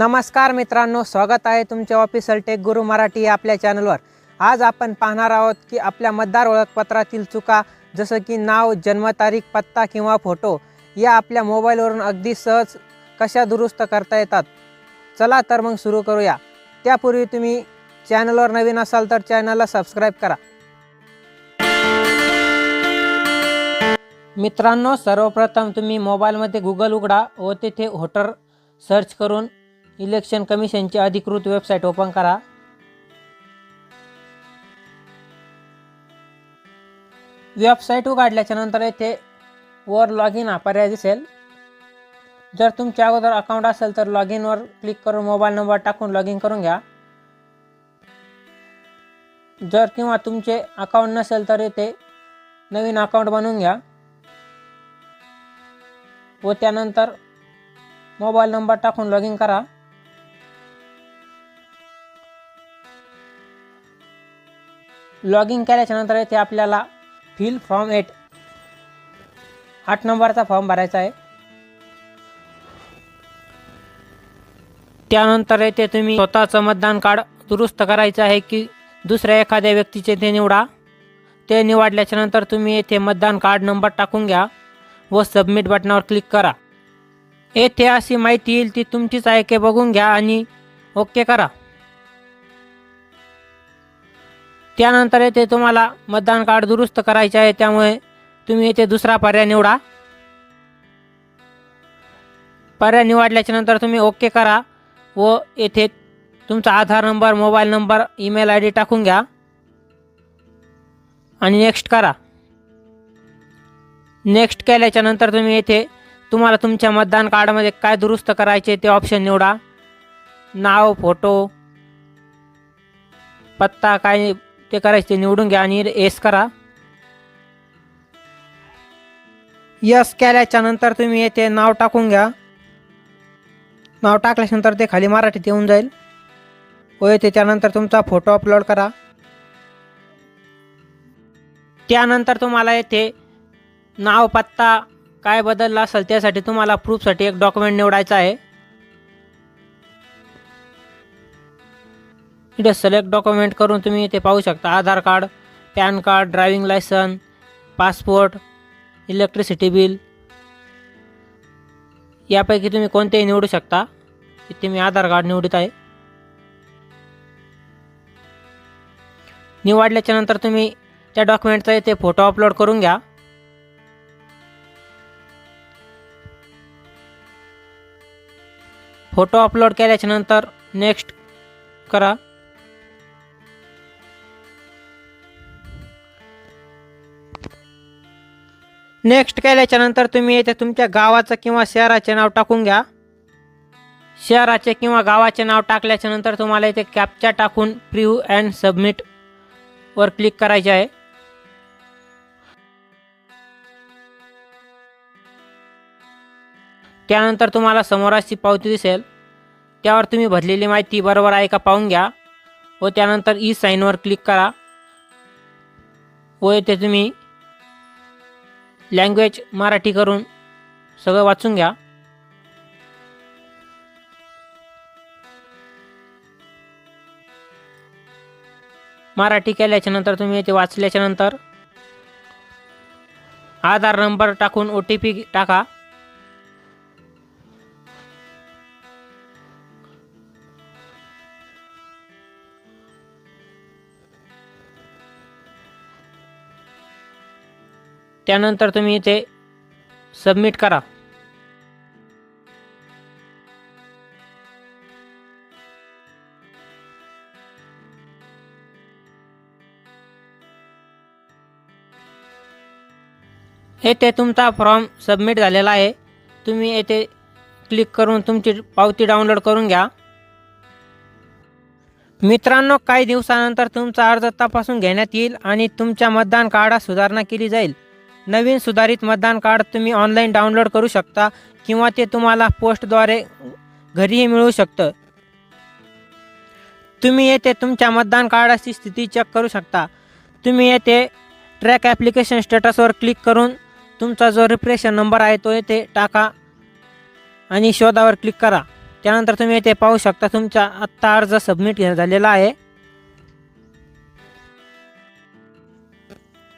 नमस्कार मित्रांनो स्वागत आहे तुमच्या ऑफिसल टेक गुरु मराठी या आपल्या चॅनलवर आज आपण पाहणार आहोत की आपल्या मतदार ओळखपत्रातील चुका जसं की नाव जन्मतारीख पत्ता किंवा फोटो या आपल्या मोबाईलवरून अगदी सहज कशा दुरुस्त करता येतात? चला तर मग सुरू करूया. त्यापूर्वी तुम्ही चॅनलवर नवीन असाल तर चॅनलला सबस्क्राईब करा. मित्रांनो सर्वप्रथम तुम्ही मोबाईलमध्ये गुगल उघडा व तेथे होटर सर्च करून इलेक्शन कमिशनची अधिकृत वेबसाईट ओपन करा. वेबसाईट उघडल्याच्या नंतर येथे वर लॉग इन हा पर्याय दिसेल. जर तुमच्या अगोदर अकाउंट असेल तर लॉग इनवर क्लिक करून मोबाईल नंबर टाकून लॉग इन करून घ्या. जर किंवा तुमचे अकाउंट नसेल तर येथे नवीन अकाउंट बनवून घ्या. व त्यानंतर मोबाईल नंबर टाकून लॉग इन करा. लॉग इन केल्याच्यानंतर येथे आपल्याला फिल फॉर्म एट आठ नंबरचा फॉर्म भरायचा आहे. त्यानंतर येथे तुम्ही स्वतःचं मतदान कार्ड दुरुस्त करायचं आहे की दुसऱ्या एखाद्या व्यक्तीचे ते निवडा. ते निवडल्याच्यानंतर तुम्ही येथे मतदान कार्ड नंबर टाकून घ्या व सबमिट बटनावर क्लिक करा. येथे अशी माहिती येईल ती तुमचीच आहे की बघून घ्या आणि ओके करा. त्यानंतर येथे तुम्हाला मतदान कार्ड दुरुस्त करायचे आहे. त्यामुळे तुम्ही येथे दुसरा पर्याय निवडा. पर्याय निवडल्याच्या नंतर तुम्ही ओके करा व येथे तुमचा Aadhaar number mobile number email I D टाकून घ्या. आणि नेक्स्ट करा. नेक्स्ट केल्याच्यानंतर तुम्ही येथे तुम्हाला तुमच्या मतदान कार्डमध्ये काय दुरुस्त करायचे ते ऑप्शन निवडा. नाव फोटो पत्ता काय ते करायचे ते निवडून घ्या आणि एस करा. यस केल्याच्यानंतर तुम्ही येथे नाव टाकून घ्या. नाव टाकल्याच्यानंतर ते खाली मराठीत येऊन जाईल. व येथे त्यानंतर तुमचा फोटो अपलोड करा. त्यानंतर तुम्हाला येथे नाव पत्ता काय बदलला असेल त्यासाठी तुम्हाला प्रूफसाठी एक डॉक्युमेंट निवडायचा आहे. इथे सिलेक्ट डॉक्युमेंट करून तुम्ही इथे पाहू शकता. Aadhaar card PAN card driving licence passport electricity bill यापैकी तुम्ही कोणतेही निवडू शकता. इथे मी आधार कार्ड निवडत आहे. निवडल्याच्या नंतर तुम्ही त्या डॉक्युमेंटचा इथे फोटो अपलोड करून घ्या. फोटो अपलोड केल्याच्यानंतर नेक्स्ट करा. नेक्स्ट केल्याच्यानंतर तुम्ही येथे तुमच्या गावाचं किंवा शहराचे नाव टाकून घ्या. शहराचे किंवा गावाचे नाव टाकल्याच्या नंतर तुम्हाला इथे कॅपचा टाकून प्रिव्ह अँड सबमिट वर क्लिक करायचे आहे. त्यानंतर तुम्हाला समोर अशी पावती दिसेल. त्यावर तुम्ही भरलेली माहिती बरोबर आहे का पाहून घ्या. व त्यानंतर ई साईनवर क्लिक करा. व येथे तुम्ही लँग्वेज मराठी करून सगळं वाचून घ्या. मराठी केल्याच्यानंतर तुम्ही येथे वाचल्याच्यानंतर आधार नंबर टाकून ओ टी पी टाका. त्यानंतर तुम्ही इथे सबमिट करा. येथे तुमचा फॉर्म सबमिट झालेला आहे. तुम्ही येथे क्लिक करून तुमची पावती डाउनलोड करून घ्या. मित्रांनो काही दिवसानंतर तुमचा अर्ज तपासून घेण्यात येईल आणि तुमच्या मतदान कार्डात सुधारणा केली जाईल. नवीन सुधारित मतदान कार्ड तुम्ही ऑनलाईन डाउनलोड करू शकता किंवा ते तुम्हाला पोस्टद्वारे घरीही मिळू शकतं. तुम्ही येथे तुमच्या मतदान कार्डाची स्थिती चेक करू शकता. तुम्ही येथे ट्रॅक ॲप्लिकेशन स्टेटसवर क्लिक करून तुमचा जो रिफ्रेशन नंबर आहे तो येथे टाका आणि शोधावर क्लिक करा. त्यानंतर तुम्ही येथे पाहू शकता तुमचा आत्ता अर्ज सबमिट झालेला आहे.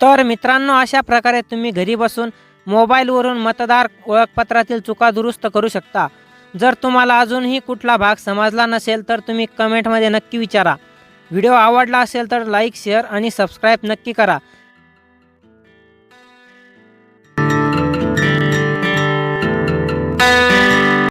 तर मित्रांनो अशा प्रकारे तुम्ही घरी बसून मोबाईलवरून मतदार ओळखपत्रातील चुका दुरुस्त करू शकता. जर तुम्हाला अजूनही कुठला भाग समजला नसेल तर तुम्ही कमेंटमध्ये नक्की विचारा. व्हिडिओ आवडला असेल तर लाईक शेअर आणि सबस्क्राईब नक्की करा.